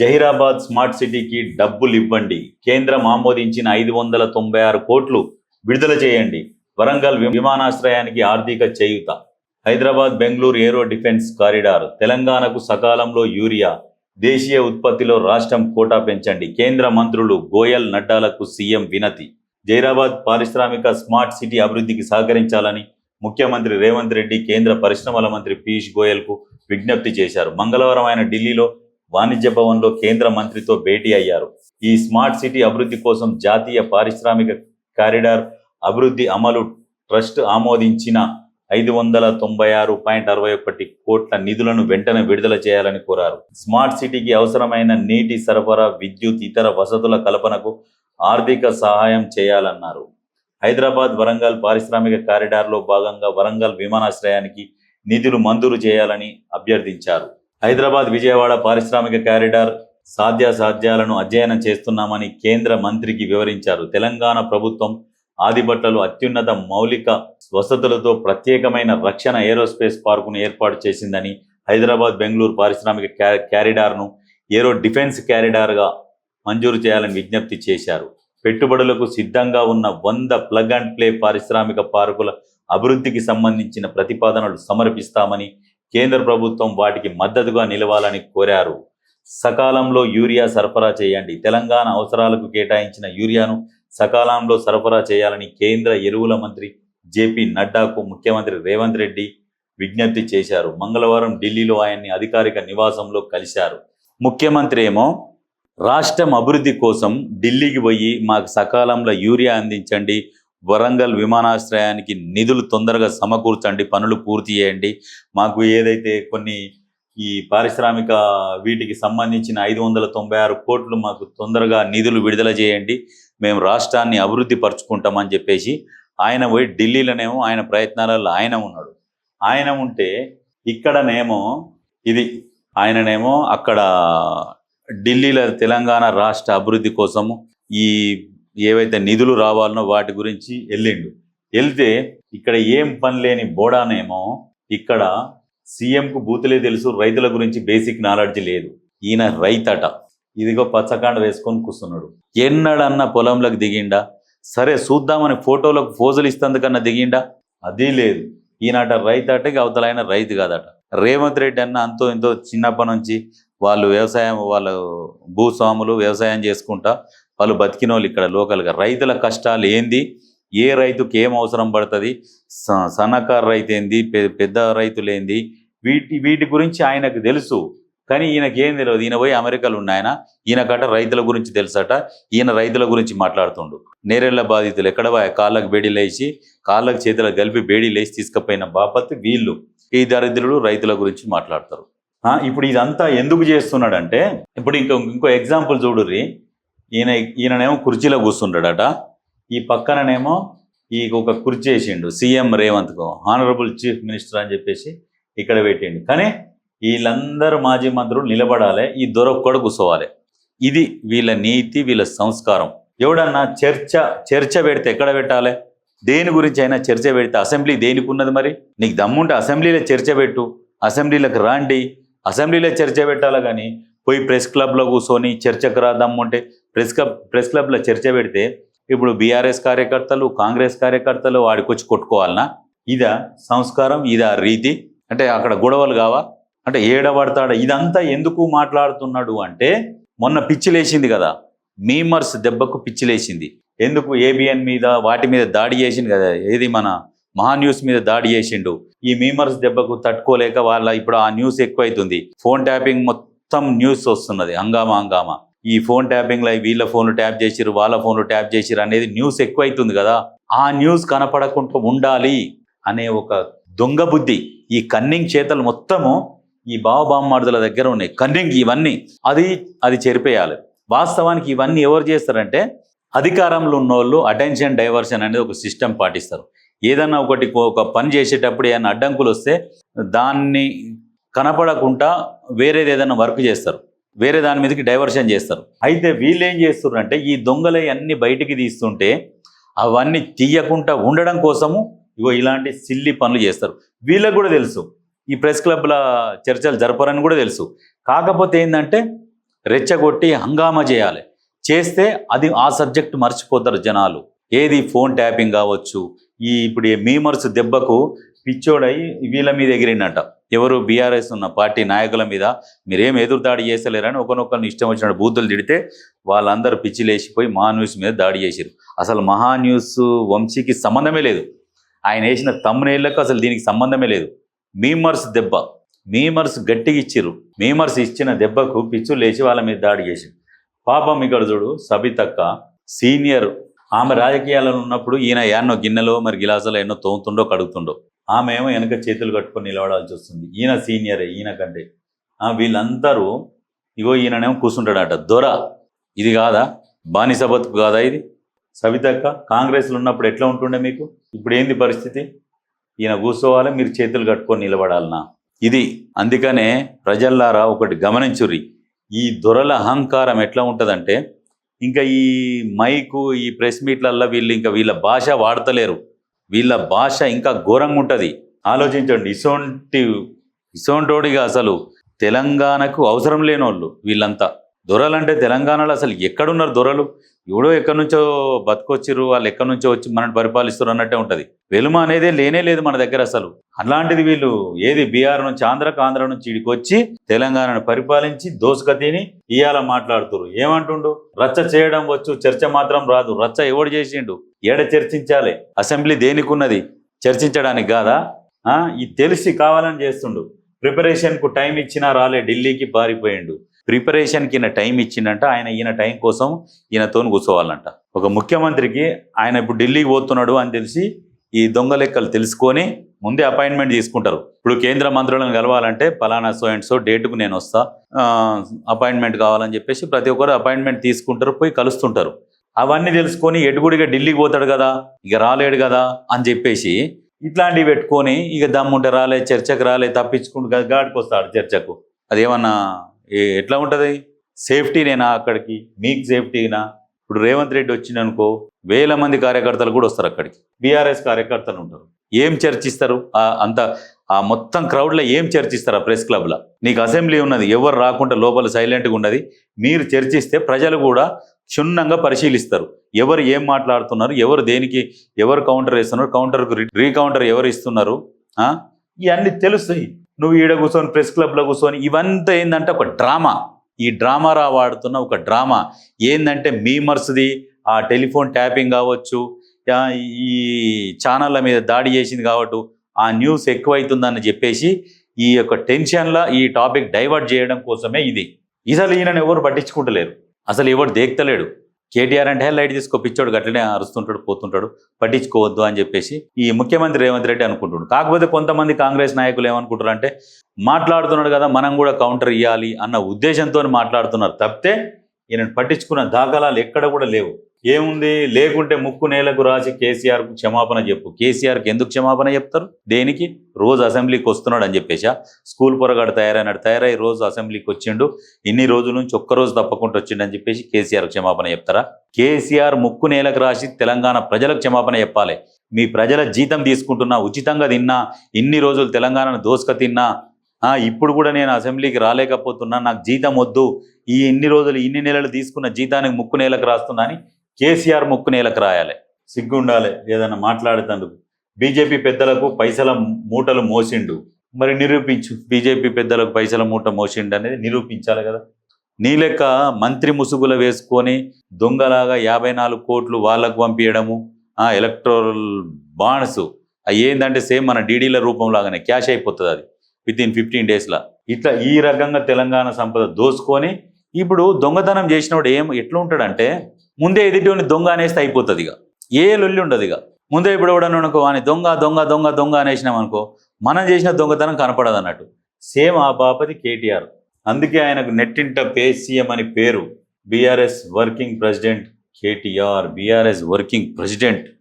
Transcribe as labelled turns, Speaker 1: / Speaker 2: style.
Speaker 1: Zaheerabad smart సిటీకి డబ్బులు ఇవ్వండి. కేంద్రం ఆమోదించిన ఐదు వందల తొంభై ఆరు కోట్లు విడుదల చేయండి. వరంగల్ విమానాశ్రయానికి ఆర్థిక చేయుత. Hyderabad Bengaluru aero defence corridor. తెలంగాణకు సకాలంలో యూరియా. దేశీయ ఉత్పత్తిలో రాష్ట్రం కోటా పెంచండి. కేంద్ర మంత్రులు గోయల్ నడ్డాలకు సీఎం వినతి. జైరాబాద్ పారిశ్రామిక స్మార్ట్ సిటీ అభివృద్ధికి సహకరించాలని ముఖ్యమంత్రి రేవంత్ రెడ్డి కేంద్ర పరిశ్రమల మంత్రి పీయూష్ గోయల్కు విజ్ఞప్తి చేశారు. మంగళవారం ఆయన ఢిల్లీలో వాణిజ్య భవన్లో కేంద్ర మంత్రితో భేటీ అయ్యారు. ఈ స్మార్ట్ సిటీ అభివృద్ధి కోసం జాతీయ పారిశ్రామిక కారిడార్ అభివృద్ధి అమలు ట్రస్ట్ ఆమోదించిన ఐదు వందల తొంభై ఆరు పాయింట్ అరవై ఒకటి కోట్ల నిధులను వెంటనే విడుదల చేయాలని కోరారు. స్మార్ట్ సిటీకి అవసరమైన నీటి సరఫరా విద్యుత్ ఇతర వసతుల కల్పనకు ఆర్థిక సహాయం చేయాలన్నారు. హైదరాబాద్ వరంగల్ పారిశ్రామిక కారిడార్లో భాగంగా వరంగల్ విమానాశ్రయానికి నిధులు మంజూరు చేయాలని అభ్యర్థించారు. హైదరాబాద్ విజయవాడ పారిశ్రామిక కారిడార్ సాధ్యాసాధ్యాలను అధ్యయనం చేస్తున్నామని కేంద్ర మంత్రికి వివరించారు. తెలంగాణ ప్రభుత్వం ఆదిబట్టలు అత్యున్నత మౌలిక వసతులతో ప్రత్యేకమైన రక్షణ ఏరోస్పేస్ పార్కును ఏర్పాటు చేసిందని హైదరాబాద్ బెంగళూరు పారిశ్రామిక క్యారిడార్ను ఏరో డిఫెన్స్ క్యారిడార్గా మంజూరు చేయాలని విజ్ఞప్తి చేశారు. పెట్టుబడులకు సిద్ధంగా ఉన్న వంద ప్లగ్ అండ్ ప్లే పారిశ్రామిక పార్కుల అభివృద్ధికి సంబంధించిన ప్రతిపాదనలు సమర్పిస్తామని కేంద్ర ప్రభుత్వం వాటికి మద్దతుగా నిలవాలని కోరారు. సకాలంలో యూరియా సరఫరా చేయండి. తెలంగాణ అవసరాలకు కేటాయించిన యూరియాను సకాలంలో సరఫరా చేయాలని కేంద్ర ఎరువుల మంత్రి జేపీ నడ్డాకు ముఖ్యమంత్రి రేవంత్ రెడ్డి విజ్ఞప్తి చేశారు. మంగళవారం ఢిల్లీలో ఆయన్ని అధికారిక నివాసంలో కలిశారు. ముఖ్యమంత్రి ఏమో రాష్ట్రం అభివృద్ధి కోసం ఢిల్లీకి పోయి మాకు సకాలంలో యూరియా అందించండి. వరంగల్ విమానాశ్రయానికి నిధులు తొందరగా సమకూర్చండి పనులు పూర్తి చేయండి. మాకు ఏదైతే కొన్ని ఈ పారిశ్రామిక వీటికి సంబంధించిన ఐదు వందల తొంభై ఆరు కోట్లు మాకు తొందరగా నిధులు విడుదల చేయండి. మేము రాష్ట్రాన్ని అభివృద్ధి పరుచుకుంటామని చెప్పేసి ఆయన పోయి ఢిల్లీలోనేమో ఆయన ప్రయత్నాలలో ఆయన ఉన్నాడు. ఆయన ఉంటే ఇక్కడనేమో ఇది ఆయననేమో అక్కడ ఢిల్లీలో తెలంగాణ రాష్ట్ర అభివృద్ధి కోసము ఈ ఏవైతే నిధులు రావాలనో వాటి గురించి వెళ్ళిండు. వెళ్తే ఇక్కడ ఏం పని లేని బోడానేమో ఇక్కడ సీఎంకు బూతులే తెలుసు రైతుల గురించి బేసిక్ నాలెడ్జ్ లేదు. ఈయన రైతట. ఇదిగో పచ్చకాండ వేసుకొని కూర్చున్నాడు. ఎన్నడన్నా పొలంలోకి దిగిండా? సరే చూద్దామని ఫోటోలకు ఫోజులు ఇస్తందుకన్నా దిగిండా? అది లేదు. ఈయనట రైతు అట అవతల ఆయన రైతు కాదట. రేవంత్ రెడ్డి అన్న అంతో ఇంతో చిన్నప్పటి నుంచి వాళ్ళు వ్యవసాయం వాళ్ళు భూస్వాములు వ్యవసాయం చేసుకుంటా వాళ్ళు బతికిన వాళ్ళు ఇక్కడ లోకల్గా. రైతుల కష్టాలు ఏంది? ఏ రైతుకి ఏం అవసరం పడుతుంది? స- సన్నకారు రైతు ఏంది? పెద్ద రైతులు ఏంది? వీటి వీటి గురించి ఆయనకు తెలుసు. కానీ ఈయనకి ఏం తెలియదు ఈయన పోయి అమెరికాలో ఉన్నాయన ఈయనకట రైతుల గురించి తెలుసట. ఈయన రైతుల గురించి మాట్లాడుతుండు. నేరేళ్ళ బాధితులు ఎక్కడ కాళ్ళకు బేడీ లేచి కాళ్ళకు చేతులకు కలిపి బేడీ లేచి తీసుకుపోయిన బాపత్ వీళ్ళు. ఈ దరిద్రులు రైతుల గురించి మాట్లాడతారు. ఇప్పుడు ఇదంతా ఎందుకు చేస్తున్నాడంటే ఇప్పుడు ఇంకో ఇంకో ఎగ్జాంపుల్ చూడుర్రి. ఈయన ఈయననేమో కుర్చీలో కూర్చుంటాడట. ఈ పక్కననేమో ఈ ఒక కుర్చీ వేసిండు సీఎం రేవంత్కు ఆనరబుల్ చీఫ్ మినిస్టర్ అని చెప్పేసి ఇక్కడ పెట్టిండు. కానీ వీళ్ళందరూ మాజీ మంత్రులు నిలబడాలి ఈ దొరొక్కడు కూర్చోవాలి. ఇది వీళ్ళ నీతి వీళ్ళ సంస్కారం. ఎవడన్నా చర్చ చర్చ పెడితే ఎక్కడ పెట్టాలి? దేని గురించి అయినా చర్చ పెడితే అసెంబ్లీ దేనికి ఉన్నది మరి? నీకు దమ్ముంటే అసెంబ్లీలో చర్చ పెట్టు అసెంబ్లీలకు రాండి అసెంబ్లీలో చర్చ పెట్టాలి కానీ పోయి ప్రెస్ క్లబ్లో కూర్చొని చర్చకు రా అంటే ప్రెస్ క్లబ్ ప్రెస్ క్లబ్లో చర్చ పెడితే ఇప్పుడు బీఆర్ఎస్ కార్యకర్తలు కాంగ్రెస్ కార్యకర్తలు వాడికి వచ్చి కొట్టుకోవాలనా? ఇదా సంస్కారం ఇదా రీతి? అంటే అక్కడ గొడవలు కావా? అంటే ఏడబడతాడు? ఇదంతా ఎందుకు మాట్లాడుతున్నాడు అంటే మొన్న పిచ్చి లేచింది కదా. మీమర్స్ దెబ్బకు పిచ్చి లేచింది ఎందుకు ఏబిఎన్ మీద వాటి మీద దాడి చేసింది కదా. ఏది మన మహా న్యూస్ మీద దాడి చేసిండు. ఈ మీమర్స్ దెబ్బకు తట్టుకోలేక వాళ్ళ ఇప్పుడు ఆ న్యూస్ ఎక్కువైతుంది. ఫోన్ ట్యాపింగ్ మొత్తం మొత్తం న్యూస్ వస్తున్నది. హంగామా హంగామా. ఈ ఫోన్ ట్యాపింగ్లో వీళ్ళ ఫోన్లు ట్యాప్ చేసిరు వాళ్ళ ఫోన్లు ట్యాప్ చేసిరు అనేది న్యూస్ ఎక్కువైతుంది కదా. ఆ న్యూస్ కనపడకుండా ఉండాలి అనే ఒక దొంగ బుద్ధి ఈ కన్నింగ్ చేతలు మొత్తము ఈ బావబామ్మార్దుల దగ్గర ఉన్నాయి. కన్నింగ్ ఇవన్నీ అది అది చెరిపేయాలి. వాస్తవానికి ఇవన్నీ ఎవరు చేస్తారంటే అధికారంలో ఉన్నోళ్ళు అటెన్షన్ డైవర్షన్ అనేది ఒక సిస్టమ్ పాటిస్తారు. ఏదన్నా ఒకటి ఒక పని చేసేటప్పుడు ఏదైనా అడ్డంకులు వస్తే దాన్ని కనపడకుండా వేరేది ఏదైనా వర్క్ చేస్తారు. వేరే దాని మీదకి డైవర్షన్ చేస్తారు. అయితే వీళ్ళు ఏం చేస్తున్నారంటే ఈ దొంగలు అన్ని బయటికి తీస్తుంటే అవన్నీ తీయకుండా ఉండడం కోసము ఇగో ఇలాంటి సిల్లి పనులు చేస్తారు. వీళ్ళకు కూడా తెలుసు. ఈ ప్రెస్ క్లబ్ల చర్చలు జరపరని కూడా తెలుసు. కాకపోతే ఏంటంటే రెచ్చగొట్టి హంగామా చేయాలి. చేస్తే అది ఆ సబ్జెక్ట్ మర్చిపోతారు జనాలు. ఏది ఫోన్ ట్యాపింగ్ కావచ్చు ఈ ఇప్పుడు ఈ మీమర్స్ దెబ్బకు పిచ్చోడై వీళ్ళ మీద ఎగిరిండట. ఎవరు బీఆర్ఎస్ ఉన్న పార్టీ నాయకుల మీద మీరేం ఎదురుదాడి చేస్తలేరని ఒకనొకరిని ఇష్టం వచ్చిన బూతులు తిడితే వాళ్ళందరూ పిచ్చి లేచిపోయి మహా న్యూస్ మీద దాడి చేశారు అసలు మహా న్యూస్ వంశీకి సంబంధమే లేదు. ఆయన వేసిన తమ్మునేళ్ళకు అసలు దీనికి సంబంధమే లేదు. మీమర్స్ దెబ్బ. మీమర్స్ గట్టిగా ఇచ్చిర్రు. మీమర్స్ ఇచ్చిన దెబ్బకు పిచ్చు లేచి వాళ్ళ మీద దాడి చేసిండు పాపం ఇక్కడ చూడు సబితక్క సీనియర్ ఆమె రాజకీయాలలో ఉన్నప్పుడు ఈయన ఎన్నో గిన్నెలో మరి గిలాసాలు ఎన్నో తోముతుండో కడుగుతుండో. ఆమె ఏమో వెనక చేతులు కట్టుకొని నిలబడాల్సి వస్తుంది. ఈయన సీనియరే ఈయన కంటే. ఆ, వీళ్ళందరూ ఇగో ఈయననేమో కూర్చుంటాడట దొర ఇది కాదా? బానిస బతుకు కాదా ఇది? సవితక్క కాంగ్రెస్లో ఉన్నప్పుడు ఎట్లా ఉంటుండే మీకు? ఇప్పుడు ఏంది పరిస్థితి? ఈయన కూర్చోవాలి మీరు చేతులు కట్టుకొని నిలబడాలనా? ఇది అందుకనే ప్రజల్లారా ఒకటి గమనించుర్రి. ఈ దొరల అహంకారం ఎట్లా ఉంటుందంటే ఇంకా ఈ మైకు ఈ ప్రెస్ మీట్లల్లో వీళ్ళు ఇంకా వీళ్ళ భాష వాడతలేరు. వీళ్ళ భాష ఇంకా ఘోరంగా ఉంటుంది. ఆలోచించండి ఇసోంటి ఇసోంటోడిగా అసలు తెలంగాణకు అవసరం లేని వాళ్ళు వీళ్ళంతా. దొరలంటే తెలంగాణలో అసలు ఎక్కడున్నారు దొరలు? ఎవడో ఎక్కడి నుంచో బతుకొచ్చిర్రు వాళ్ళు ఎక్కడి నుంచో వచ్చి మనల్ని పరిపాలిస్తారు అన్నట్టే ఉంటుంది. వెలుమ అనేదే లేనే లేదు మన దగ్గర అసలు. అలాంటిది వీళ్ళు ఏది బీహార్ నుంచి ఆంధ్రకు ఆంధ్ర నుంచి ఇడికి వచ్చి తెలంగాణను పరిపాలించి దోసుక తిని ఇవాళ మాట్లాడుతురు ఏమంటుండు? రచ్చ చేయడం వచ్చు చర్చ మాత్రం రాదు. రచ్చ ఎవడు చేసిండు? ఏడ చర్చించాలి? అసెంబ్లీ దేనికి ఉన్నది చర్చించడానికి కాదా? ఇది తెలిసి కావాలని చేస్తుండు. ప్రిపరేషన్కు టైం ఇచ్చినా రాలే ఢిల్లీకి పారిపోయిండు. ప్రిపరేషన్కి ఈయన టైం ఇచ్చిండంట ఆయన ఈయన టైం కోసం ఈయనతో కూర్చోవాలంట. ఒక ముఖ్యమంత్రికి ఆయన ఇప్పుడు ఢిల్లీకి పోతున్నాడు అని తెలిసి ఈ దొంగ లెక్కలు తెలుసుకొని ముందే అపాయింట్మెంట్ తీసుకుంటారు. ఇప్పుడు కేంద్ర మంత్రులను కలవాలంటే పలానా సో అండ్ సో డేట్కు నేను వస్తా అపాయింట్మెంట్ కావాలని చెప్పేసి ప్రతి ఒక్కరు అపాయింట్మెంట్ తీసుకుంటారు పోయి కలుస్తుంటారు. అవన్నీ తెలుసుకొని ఎటుగుడిగా ఢిల్లీకి పోతాడు కదా? ఇక రాలేడు కదా? అని చెప్పేసి ఇట్లాంటివి పెట్టుకొని ఇక దమ్ముంటే రాలే చర్చకు రాలే తప్పించుకుంటూ గాడికి వస్తాడు చర్చకు. అదేమన్నా ఎట్లా ఉంటుంది? సేఫ్టీనేనా అక్కడికి? మీకు సేఫ్టీనా? ఇప్పుడు రేవంత్ రెడ్డి వచ్చిందనుకో వేల మంది కార్యకర్తలు కూడా వస్తారు అక్కడికి. బీఆర్ఎస్ కార్యకర్తలు ఉంటారు. ఏం చర్చిస్తారు? అంత ఆ మొత్తం క్రౌడ్లో ఏం చర్చిస్తారు ఆ ప్రెస్ క్లబ్లో? నీకు అసెంబ్లీ ఉన్నది ఎవరు రాకుండా లోపల సైలెంట్గా ఉన్నది మీరు చర్చిస్తే ప్రజలు కూడా క్షుణ్ణంగా పరిశీలిస్తారు. ఎవరు ఏం మాట్లాడుతున్నారు? ఎవరు దేనికి ఎవరు కౌంటర్ వేస్తున్నారు? కౌంటర్కు రీకౌంటర్ ఎవరు ఇస్తున్నారు? ఇవన్నీ తెలుస్తాయి. నువ్వు ఈడ కూర్చొని ప్రెస్ క్లబ్లో కూర్చొని ఇవంతా ఏంటంటే ఒక డ్రామా. ఈ డ్రామా రా వాడుతున్న ఒక డ్రామా. ఏంటంటే మీమర్స్ది ఆ టెలిఫోన్ ట్యాపింగ్ కావచ్చు ఈ ఛానళ్ళ మీద దాడి చేసింది కాబట్టి ఆ న్యూస్ ఎక్కువైతుందని చెప్పేసి ఈ యొక్క టెన్షన్లో ఈ టాపిక్ డైవర్ట్ చేయడం కోసమే ఇది. ఇసలు ఈయనను ఎవరు పట్టించుకుంటలేరు. అసలు ఎవడు దేక్తలేడు. కేటీఆర్ అంటే లైట్ తీసుకో పిచ్చోడు గట్లనే అరుస్తుంటాడు పోతుంటాడు పట్టించుకోవద్దు అని చెప్పేసి ఈ ముఖ్యమంత్రి రేవంత్ రెడ్డి అనుకుంటున్నాడు కాకపోతే కొంతమంది కాంగ్రెస్ నాయకులు ఏమనుకుంటారు అంటే మాట్లాడుతున్నాడు కదా మనం కూడా కౌంటర్ ఇవ్వాలి అన్న ఉద్దేశంతో మాట్లాడుతున్నారు. తప్పితే ఈయన పట్టించుకున్న దాఖలాలు ఎక్కడ కూడా లేవు. ఏముంది? లేకుంటే ముక్కు నేలకు రాసి కేసీఆర్కు క్షమాపణ చెప్పు. కేసీఆర్కి ఎందుకు క్షమాపణ చెప్తారు? దేనికి? రోజు అసెంబ్లీకి వస్తున్నాడు అని చెప్పేసా స్కూల్ పొరగాడు తయారైనాడు. తయారై రోజు అసెంబ్లీకి వచ్చిండు. ఇన్ని రోజుల నుంచి ఒక్క రోజు తప్పకుండా వచ్చిండు అని చెప్పేసి కేసీఆర్ క్షమాపణ చెప్తారా? కేసీఆర్ ముక్కు నేలకు రాసి తెలంగాణ ప్రజలకు క్షమాపణ చెప్పాలి. మీ ప్రజల జీతం తీసుకుంటున్నా ఉచితంగా తిన్నా ఇన్ని రోజులు తెలంగాణను దోసుక తిన్నా ఆ, ఇప్పుడు కూడా నేను అసెంబ్లీకి రాలేకపోతున్నా నాకు జీతం వద్దు ఈ ఇన్ని రోజులు ఇన్ని నెలలు తీసుకున్న జీతానికి ముక్కు నేలకు రాస్తున్నా అని కేసీఆర్ ముక్కు నేలకు రాయాలి. సిగ్గు ఉండాలి ఏదైనా మాట్లాడేటందుకు. బీజేపీ పెద్దలకు పైసల మూటలు మోసిండు. మరి నిరూపించు బీజేపీ పెద్దలకు పైసల మూట మోసిండు అనేది నిరూపించాలి కదా. నీ లెక్క మంత్రి ముసుగుల వేసుకొని దొంగలాగా యాభై నాలుగు కోట్లు వాళ్ళకు పంపించడము ఆ ఎలక్ట్రల్ బాండ్స్ అవి ఏంటంటే సేమ్ మన డీడీల రూపంలాగానే క్యాష్ అయిపోతుంది అది. విత్ ఇన్ ఫిఫ్టీన్ డేస్లో. ఇట్లా ఈ రకంగా తెలంగాణ సంపద దోసుకొని ఇప్పుడు దొంగతనం చేసినోడు ఏం ఎట్లా ఉంటాడంటే ముందే ఎదుటి దొంగ అనేస్తే అయిపోతుంది ఇక ఏ లొల్లి ఉండదు ఇక ముందే ఇప్పుడు ఎవడన్నా అనుకో అని దొంగ దొంగ దొంగ దొంగ అనేసినాం అనుకో మనం చేసిన దొంగతనం కనపడదు అన్నట్టు. సేమ్ ఆ బాపతి కేటీఆర్. అందుకే ఆయనకు నెట్టింట పే సీఎం అని పేరు. BRS working president KTR. BRS working president.